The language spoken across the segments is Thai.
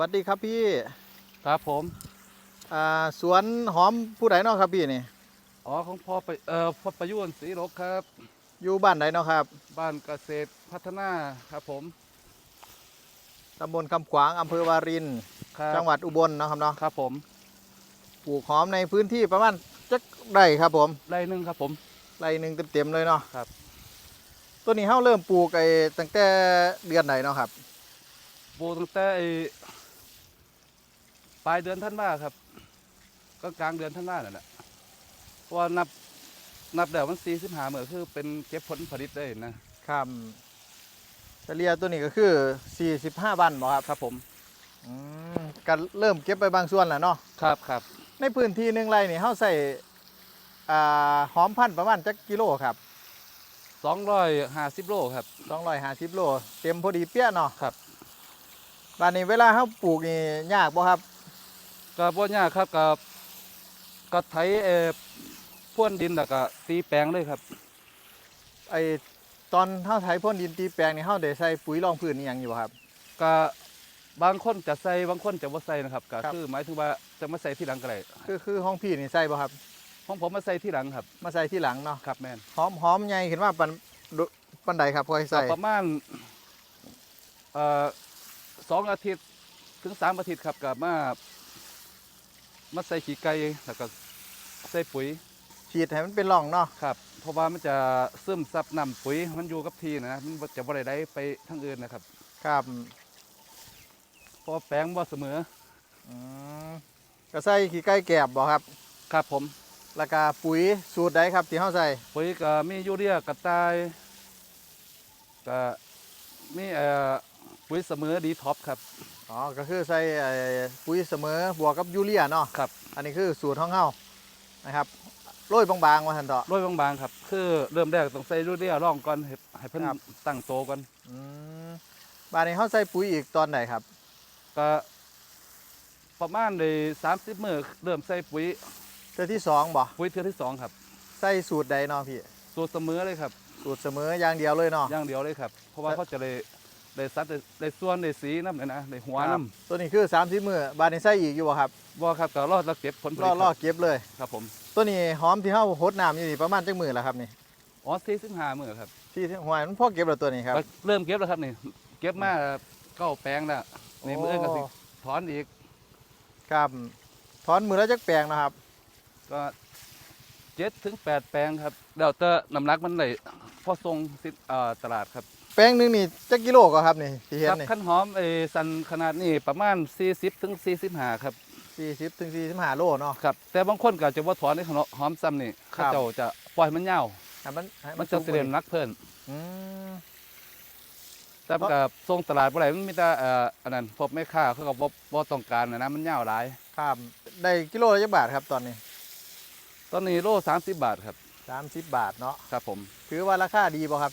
วัสดีครับพี่ครับผมอ่าสวนหอมผู้ใดเนาะครับพี่นี่อ๋อของพ่อไปเอ่อพ่อประยุนศรีรกครับ อยู่บ้านใดเนาะครับ บ้านเกษตรพัฒนาครับผมตำบลคำขวางอำเภอวารินครับจังหวัดอุบลเนาะครับเนาะครับผมปลูกหอมในพื้นที่ประมาณจักไร่ครับผมไร่หนึ่งครับผม ไร่หนึ่งเต็มๆเลยเนาะครับ ตัวนี้เฮาเริ่มปลูกไอ้ตั้งแต่เดือนไหนเนาะครับปลูกตั้งแต่ไอ้ ปลายเดือนท่านว่าครับ ก็กลางเดือนท่านว่านั่นแหละเพราะว่านับนับแล้วมันสี่สิบห้าเมื่อคือเป็นเก็บผลผลิตได้นะครับเฉลี่ยตัวนี้ก็คือ 45 วันบ่ครับครับผมอืมก็เริ่มเก็บไปบางส่วนแล้วเนาะครับครับในพื้นที่หนึ่งไร่นี่เฮาใส่อ่าหอมพันธุ์ประมาณจักกิโลครับสองร้อยห้าสิบโลครับ 250โลเต็มพอดีเปี้ยเนาะครับบ้านนี้เวลาเฮาปลูกนี่ยากบ่ครับ ก็บ่ยากครับกับก็ไถเอ่อพ่วนดินแล้วก็ตีแปลงเลยครับ ไอตอนเฮาไถพ่นดินตีแปลงนี่เฮาได้ใส่ปุ๋ยรองพื้นนี่หยังอยู่บ่ครับ ก็บางคนจะใส่บางคนจะบ่ใส่นะครับก็ครับ คือหมายถึงว่าจะมาใส่ที่หลังก็ได้คือคือห้องพี่นี่ใส่บ่ครับ ของผมมาใส่ที่หลังครับมาใส่ที่หลังเนาะครับแม่นหอมหอมใหญ่ขึ้นมาปันดุปันใดครับพอให้ก็ใส่ประมาณเอ่อสองอาทิตย์ถึงสามอาทิตย์ครับกับมา มาใส่ขี้ไก่แล้วก็ใส่ปุ๋ยฉีดให้มันเป็นร่องเนาะครับ เพราะว่ามันจะซึมซับน้ำปุ๋ยมันอยู่กับที่นะมันบ่จะบ่ได้ได้ไปทางอื่นนะครับ ครับเพราะว่าแปลงบ่เสมออืมก็ใส่ขี้ไก่แกบบ่ครับครับผมแล้วก็ปุ๋ยสูตรใดครับที่เฮาใส่ปุ๋ยก็มียูเรียกระต่ายก็มีเอ่อ ปุ๋ยเสมอดีท็อปครับ อ๋อ ก็คือใส่ไอ้ปุ๋ยเสมอบวกกับยูเรียเนาะครับ อันนี้คือสูตรของเฮานะครับโรยบางๆว่าซั่นเถาะโรยบางๆครับ คือเริ่มแรกต้องใส่ยูเรียร่องก่อนให้ให้เพิ่นครับตั้งโตก่อนอืมบ้านนี้เขาใส่ปุ๋ยอีกตอนไหนครับ ก็ประมาณในสามสิบมื้อเริ่มใส่ปุ๋ยเทือที่สองบ่ปุ๋ยเทือที่สองครับ ใส่สูตรใดเนาะพี่ สูตรเสมอเลยครับ สูตรเสมออย่างเดียวเลยเนาะอย่างเดียวเลยครับ เพราะว่าเขาจะได้ ได้สัดได้ได้ส่วนได้สีน้ำเลยนะได้หัวครับน้ตัวนี้คือ3ามสิบมือบ้านนี้ใส่อีกอยู่บ่ครับำบ่ครับก็รอดแล้วเก็บผลผรลิอตรอครับเก็บเลย ครับผมตัวนี้หอมที่เฮาหดน้ำอยู่นี่ประมาณจักมือแล้วครับนี่อ๋อสี่สิบห้ามื้อครับที่หวยมันพอเก็บแล้วตัวนี้ครับก็เริ่มเก็บแล้วครับนี่เก็บมาเก้าแปลงแล้วนี่มื้ออื่นก็สิโถอนอีกครับถอนมือแล้วจักแปลงนะครับ ก็เจ็ดถึงแปดแปลงครับแล้วแต่น้ำหนักมันเลยพอส่งสินเอ่อตลาดครับ แปลงหนึงนี่จักกิโลก็ครับนี่ที่เห็นครับนี่ขั้นหอมไอ้สันขนาดนี้ประมาณ 40ถึง45ครับ40ถึง45โลเนาะ ครับ แต่บางคนก็จะว่าถอนในขนมหอมซ้ำนี่ครัเขาบ เจ้าจะปล่อยมันยาวให้มันให้มันสูจะงเสียกว่านักเพิ่นอืม แต่เพราะ กับส่งตลาดบ่ได้มันมีแต่เอ่ออันนั้นพวกแม่ค้าเขาก็บ่บ่ต้องการนะนะมันยาวหลาย ครับได้กิโลละจักบาทครับตอนนี้ตอนนี้โล30 บาทครับ30บาทเนาะ ครับผม ถือว่าราคาดีบ่ครับ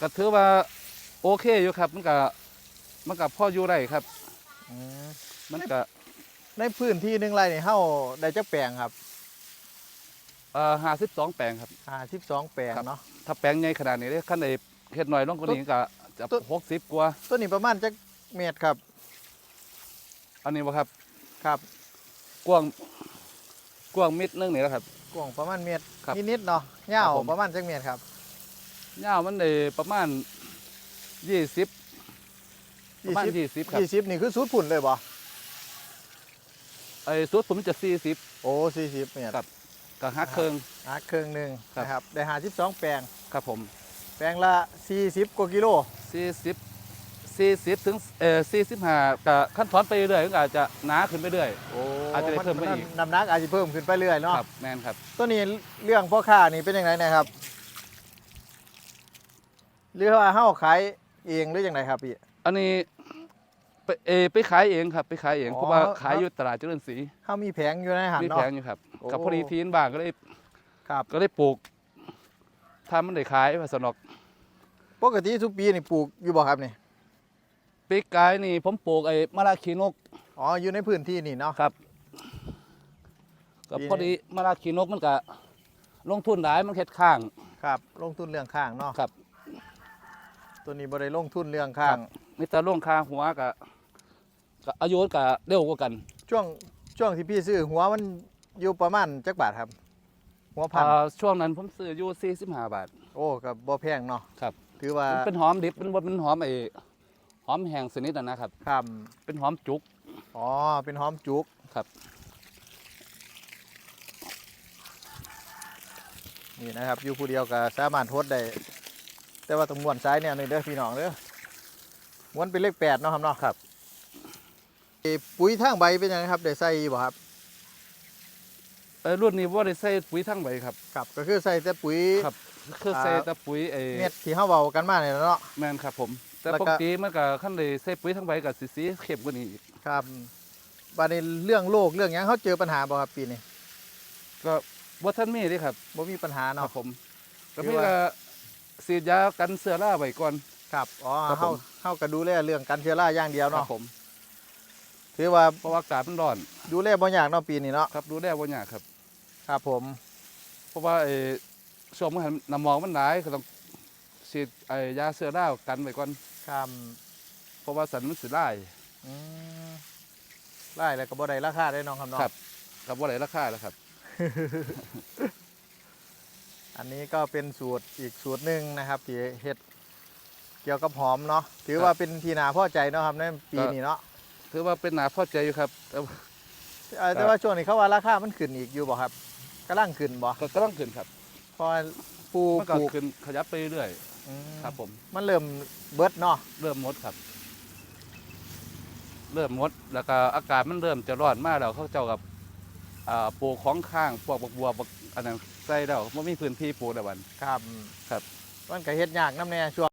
ก็ถือว่าโอเคอยู่ครับ มันก็มันก็พออยู่ได้ครับ อืมมันก็ในพื้นที่หนึ่งไร่นี่เฮาได้จักแปลงครับเอ่อ52แปลงครับ อ่า12แปลงครับ เนาะ ถ้าแปลงใหญ่ขนาดนี้เด้คันใดเฮ็ดน้อยลงกว่านี้ก็จะตัว60กว่าตัวนี้ประมาณจักเมตรครับ อันนี้บ่ครับครับกว้างกว้างมิดนึงนี่แหละครับ กว้างประมาณเมตรครับนิดๆเนาะยาวครับผม ประมาณจักเมตรครับ ยาวมันได้ประมาณยี่สิบประมาณ20ยี่สิบครับ20นี่คือสูตรผุ่นเลยบ่ไอ้สุดผมมันจะสี่สิบโอ้40เมตรครับกับฮักเครื่องอ่าเครื่องหนึงครับนะครับได้52แปลงครับผม แปลงละ40กว่ากิโลสี่สิบสี่สิบถึงเอ่อสี่สิบห้ากับขั้นถอนไปเรื่อยๆก็อาจจะหนาขึ้นไปเรื่อยโอ้อาจจะได้เพิ่มไปอีกน้ำหนักอาจจะเพิ่มขึ้นไปเรื่อยเนาะครับแม่นครับตัวนี้เรื่องพ่อค้านี่เป็นยังไงนะครับ หรือว่าเฮาขายเองหรือยังไงครับพี่ อันนี้ไปเออไปขายเองครับ ไปขายเองอ๋อ เพราะว่าขายอยู่ตลาดเจริญศรีเฮามีแผงอยู่ในหันมีเนาะแพงอยู่ครับโอ้กับพอดีทีนบ้างก็ได้ครับ ก็ได้ปลูกทำมันได้ขายว่าสนอกปกติทุกปีนี่ปลูกอยู่บ่ครับนี่ปีกายนี่ผมปลูกไอ้มะระขีนกอ๋ออยู่ในพื้นที่นี่เนาะ ครับก็ปีนี้ พอดีมะระขีนกมันก็ลงทุนหลายมันเฮ็ดข้าง ครับ ลงทุนเรื่องข้างเนาะครับ ตัวนี้บ่ได้ลงทุนเรื่องข้างมีแต่ลงคาหัวก็ก็อายุก็เร็วกว่ากันช่วงช่วงที่พี่ซื้อหัวมันอยู่ประมาณจักบาทครับ หัวพันอ่าช่วงนั้นผมซื้ออยู่45บาท โอ้กับบ่แพงเนาะครับ ถือว่ามันเป็นหอมดิบมันบ่เป็นหอมไอ้หอมแห้งสนิทอะนะครับ ครับเป็นหอมจุก อ๋อเป็นหอมจุกครับ นี่นะครับอยู่ผู้เดียวก็สามารถโทดได้ แต่ว่าต้องม้วนซ้ายเนี่ยนี่เด้อพี่น้องเด้อม้วนเป็นเลขแปดเนาะครับเนาะครับเอ่อปุ๋ยทางใบเป็นยังไงครับได้ใส่บ่ครับเออรุ่นนี้บ่ได้ใส่ปุ๋ยทั้งใบครับครับ ก็คือใส่แต่ปุ๋ยครับคือใส่แต่ปุ๋ยไอ้เม็ดที่เฮาเว้ากันมาเนี่ยเนาะแม่นครับผม แต่แล้วปก็กติมันก็คันได้ใส่ปุ๋ยทั้งใบก็สิสีเข้มกว่านี้อีกครับบัดนี้เรื่องโรคเรื่องหยังเขาเจอปัญหาบ่ครับปีนี้ก็บ่ทันมีเด้ครับบ่มีปัญหาครัเนาะบผมก็ถืมีอว่าก็ ฉีดยากันเสื้อราไว้ก่อน ครับ อ๋อครับผเฮามเฮาก็ดูแลเรื่องการเชื้อราอย่างเดียวครัเนาะบผมถือว่าเพราะว่าอากาศมันร้อนดูแลบ่ยากเนาะปีนี้เนาะ ครับดูแลบ่ยากครับ ครับผม เพราะว่าไอ้ช่วงมันหันน้ำหมอกมันหลายก็ต้องฉีดไอ้ยาเสื้อรากันไว้ก่อน ครับเพราะว่าสันมันสิลายอืมไล่แล้วก็บ่ได้ราคาได้น้องครับเนาะ ครับ กับบ่ได้ราคาแล้วครับ อันนี้ก็เป็นสูตรอีกสูตรหนึ่งนะครับที่เฮ็ดเกี่ยวกับหอมเนาะถือว่าเป็นที่นาพอใจเนาะครับในปีนี้เนาะถือว่าเป็นหนาพอใจอยู่ครับ แต่ว่าเอ่อแต่ว่าช่วงนี้เขาว่าราคามันขึ้นอีกอยู่บ่ครับกำลังขึ้นบ่ก็ก็ต้องขึ้นครับเพราะว่าปูมันก็ปลูกขึ้นขยับไปเรื่อยอืมครับ ผม มันเริ่มเบิดเนาะเริ่มหมดครับ เริ่มหมดแล้วก็อากาศมันเริ่มจะร้อนมากแล้วเขาเจ้ากับอ่า ปลูกของข้างพวกบักบัวบักอันนั้นใส่แล้วไม่มีพื้นที่ปลูกแต่วันครับ ครับ มันก็เฮ็ดยากน้ำแน่ช่วง